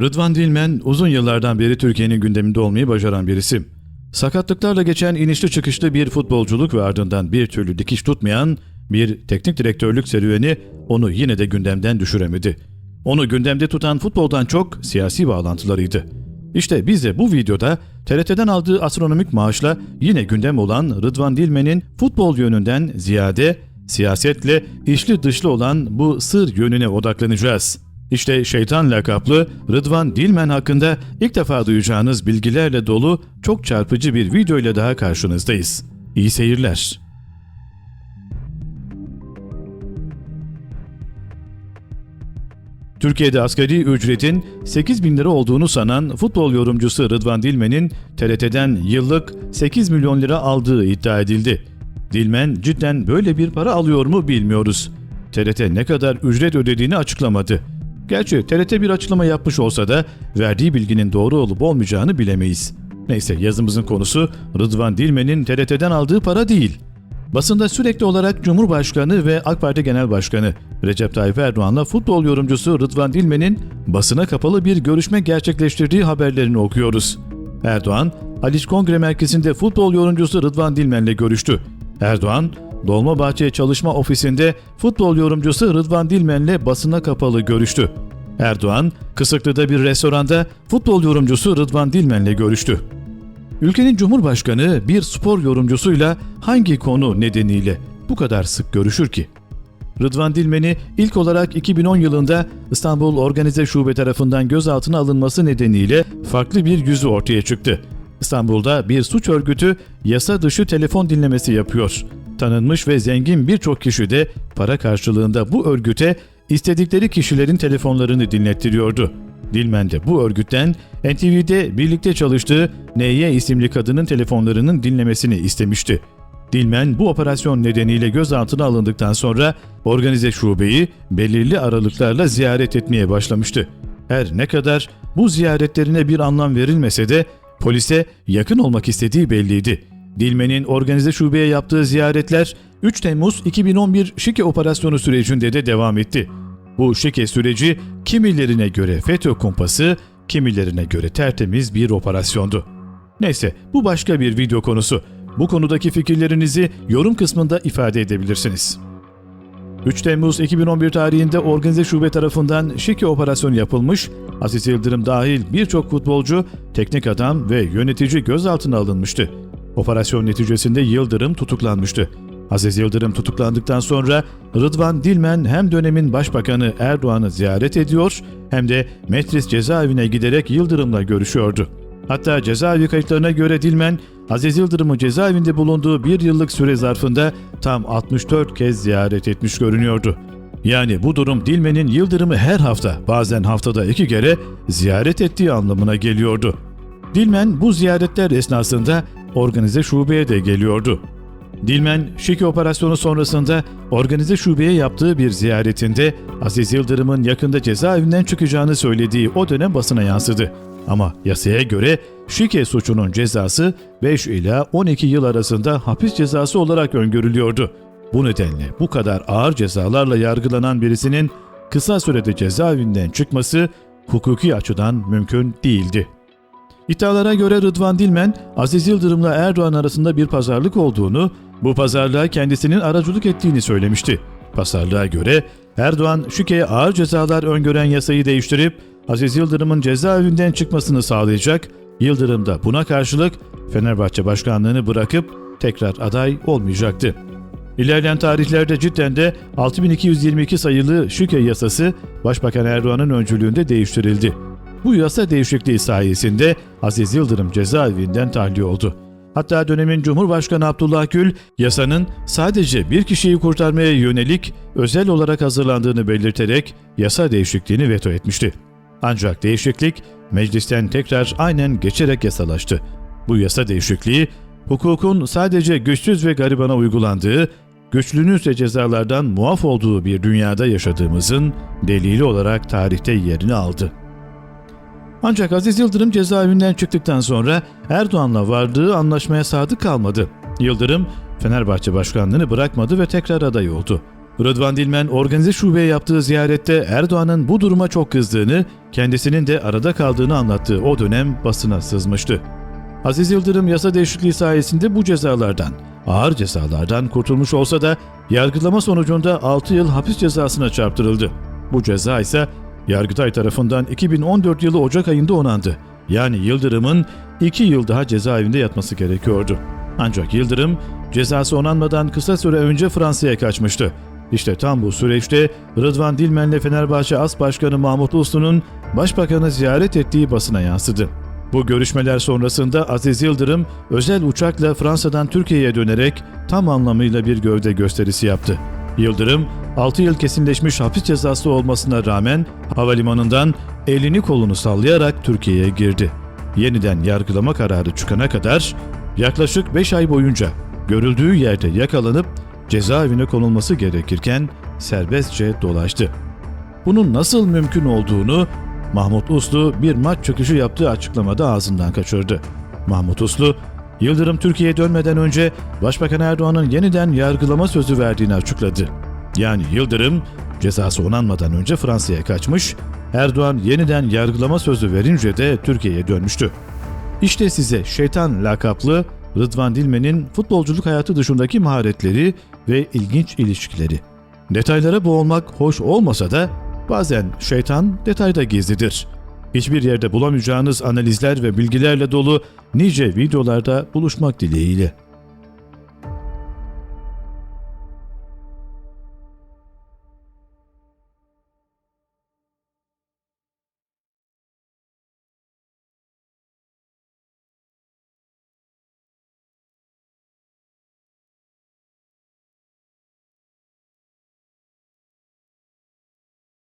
Rıdvan Dilmen uzun yıllardan beri Türkiye'nin gündeminde olmayı başaran bir isim. Sakatlıklarla geçen inişli çıkışlı bir futbolculuk ve ardından bir türlü dikiş tutmayan bir teknik direktörlük serüveni onu yine de gündemden düşüremedi. Onu gündemde tutan futboldan çok siyasi bağlantılarıydı. İşte biz de bu videoda TRT'den aldığı astronomik maaşla yine gündem olan Rıdvan Dilmen'in futbol yönünden ziyade siyasetle içli dışlı olan bu sır yönüne odaklanacağız. İşte şeytan lakaplı Rıdvan Dilmen hakkında ilk defa duyacağınız bilgilerle dolu çok çarpıcı bir video ile daha karşınızdayız. İyi seyirler. Türkiye'de asgari ücretin 8 bin lira olduğunu sanan futbol yorumcusu Rıdvan Dilmen'in TRT'den yıllık 8 milyon lira aldığı iddia edildi. Dilmen cidden böyle bir para alıyor mu bilmiyoruz. TRT ne kadar ücret ödediğini açıklamadı. Gerçi TRT bir açıklama yapmış olsa da verdiği bilginin doğru olup olmayacağını bilemeyiz. Neyse yazımızın konusu Rıdvan Dilmen'in TRT'den aldığı para değil. Basında sürekli olarak Cumhurbaşkanı ve AK Parti Genel Başkanı Recep Tayyip Erdoğan'la futbol yorumcusu Rıdvan Dilmen'in basına kapalı bir görüşme gerçekleştirdiği haberlerini okuyoruz. Erdoğan, Haliç Kongre Merkezi'nde futbol yorumcusu Rıdvan Dilmen'le görüştü. Erdoğan, Dolmabahçe Çalışma Ofisi'nde futbol yorumcusu Rıdvan Dilmen'le basına kapalı görüştü. Erdoğan, Kısıklı'da bir restoranda futbol yorumcusu Rıdvan Dilmen'le görüştü. Ülkenin Cumhurbaşkanı bir spor yorumcusuyla hangi konu nedeniyle bu kadar sık görüşür ki? Rıdvan Dilmen'i ilk olarak 2010 yılında İstanbul Organize Şube tarafından gözaltına alınması nedeniyle farklı bir yüzü ortaya çıktı. İstanbul'da bir suç örgütü yasa dışı telefon dinlemesi yapıyor. Tanınmış ve zengin birçok kişi de para karşılığında bu örgüte istedikleri kişilerin telefonlarını dinlettiriyordu. Dilmen de bu örgütten NTV'de birlikte çalıştığı N.Y. isimli kadının telefonlarının dinlemesini istemişti. Dilmen bu operasyon nedeniyle gözaltına alındıktan sonra organize şubeyi belirli aralıklarla ziyaret etmeye başlamıştı. Her ne kadar bu ziyaretlerine bir anlam verilmese de polise yakın olmak istediği belliydi. Dilmen'in organize şubeye yaptığı ziyaretler 3 Temmuz 2011 şike operasyonu sürecinde de devam etti. Bu şike süreci kimilerine göre FETÖ kumpası, kimilerine göre tertemiz bir operasyondu. Neyse bu başka bir video konusu. Bu konudaki fikirlerinizi yorum kısmında ifade edebilirsiniz. 3 Temmuz 2011 tarihinde organize şube tarafından şike operasyonu yapılmış, Aziz Yıldırım dahil birçok futbolcu, teknik adam ve yönetici gözaltına alınmıştı. Operasyon neticesinde Yıldırım tutuklanmıştı. Aziz Yıldırım tutuklandıktan sonra Rıdvan Dilmen hem dönemin başbakanı Erdoğan'ı ziyaret ediyor hem de Metris cezaevine giderek Yıldırım'la görüşüyordu. Hatta cezaevi kayıtlarına göre Dilmen, Aziz Yıldırım'ı cezaevinde bulunduğu bir yıllık süre zarfında tam 64 kez ziyaret etmiş görünüyordu. Yani bu durum Dilmen'in Yıldırım'ı her hafta bazen haftada iki kere ziyaret ettiği anlamına geliyordu. Dilmen bu ziyaretler esnasında organize şubeye de geliyordu. Dilmen, Şiki operasyonu sonrasında organize şubeye yaptığı bir ziyaretinde Aziz Yıldırım'ın yakında cezaevinden çıkacağını söylediği o dönem basına yansıdı. Ama yasaya göre şike suçunun cezası 5 ila 12 yıl arasında hapis cezası olarak öngörülüyordu. Bu nedenle bu kadar ağır cezalarla yargılanan birisinin kısa sürede cezaevinden çıkması hukuki açıdan mümkün değildi. İddialara göre Rıdvan Dilmen, Aziz Yıldırım'la Erdoğan arasında bir pazarlık olduğunu, bu pazarlığa kendisinin aracılık ettiğini söylemişti. Pazarlığa göre Erdoğan Şüke'ye ağır cezalar öngören yasayı değiştirip Aziz Yıldırım'ın cezaevinden çıkmasını sağlayacak, Yıldırım da buna karşılık Fenerbahçe başkanlığını bırakıp tekrar aday olmayacaktı. İlerleyen tarihlerde cidden de 6222 sayılı Şüke yasası Başbakan Erdoğan'ın öncülüğünde değiştirildi. Bu yasa değişikliği sayesinde Aziz Yıldırım cezaevinden tahliye oldu. Hatta dönemin Cumhurbaşkanı Abdullah Gül yasanın sadece bir kişiyi kurtarmaya yönelik özel olarak hazırlandığını belirterek yasa değişikliğini veto etmişti. Ancak değişiklik meclisten tekrar aynen geçerek yasalaştı. Bu yasa değişikliği hukukun sadece güçsüz ve garibana uygulandığı, güçlünün ise cezalardan muaf olduğu bir dünyada yaşadığımızın delili olarak tarihte yerini aldı. Ancak Aziz Yıldırım cezaevinden çıktıktan sonra Erdoğan'la vardığı anlaşmaya sadık kalmadı. Yıldırım Fenerbahçe başkanlığını bırakmadı ve tekrar aday oldu. Rıdvan Dilmen organize şubeye yaptığı ziyarette Erdoğan'ın bu duruma çok kızdığını, kendisinin de arada kaldığını anlattığı o dönem basına sızmıştı. Aziz Yıldırım yasa değişikliği sayesinde bu cezalardan, ağır cezalardan kurtulmuş olsa da yargılama sonucunda 6 yıl hapis cezasına çarptırıldı. Bu ceza ise Yargıtay tarafından 2014 yılı Ocak ayında onandı. Yani Yıldırım'ın 2 yıl daha cezaevinde yatması gerekiyordu. Ancak Yıldırım cezası onanmadan kısa süre önce Fransa'ya kaçmıştı. İşte tam bu süreçte Rıdvan Dilmen'le Fenerbahçe As Başkanı Mahmut Uslu'nun Başbakanı ziyaret ettiği basına yansıdı. Bu görüşmeler sonrasında Aziz Yıldırım özel uçakla Fransa'dan Türkiye'ye dönerek tam anlamıyla bir gövde gösterisi yaptı. Yıldırım, 6 yıl kesinleşmiş hapis cezası olmasına rağmen havalimanından elini kolunu sallayarak Türkiye'ye girdi. Yeniden yargılama kararı çıkana kadar yaklaşık 5 ay boyunca görüldüğü yerde yakalanıp cezaevine konulması gerekirken serbestçe dolaştı. Bunun nasıl mümkün olduğunu Mahmut Uslu bir maç çıkışı yaptığı açıklamada ağzından kaçırdı. Mahmut Uslu, Yıldırım Türkiye'ye dönmeden önce Başbakan Erdoğan'ın yeniden yargılama sözü verdiğini açıkladı. Yani Yıldırım cezası onanmadan önce Fransa'ya kaçmış, Erdoğan yeniden yargılama sözü verince de Türkiye'ye dönmüştü. İşte size şeytan lakaplı Rıdvan Dilmen'in futbolculuk hayatı dışındaki maharetleri ve ilginç ilişkileri. Detaylara boğulmak hoş olmasa da bazen şeytan detayda gizlidir. Hiçbir yerde bulamayacağınız analizler ve bilgilerle dolu nice videolarda buluşmak dileğiyle.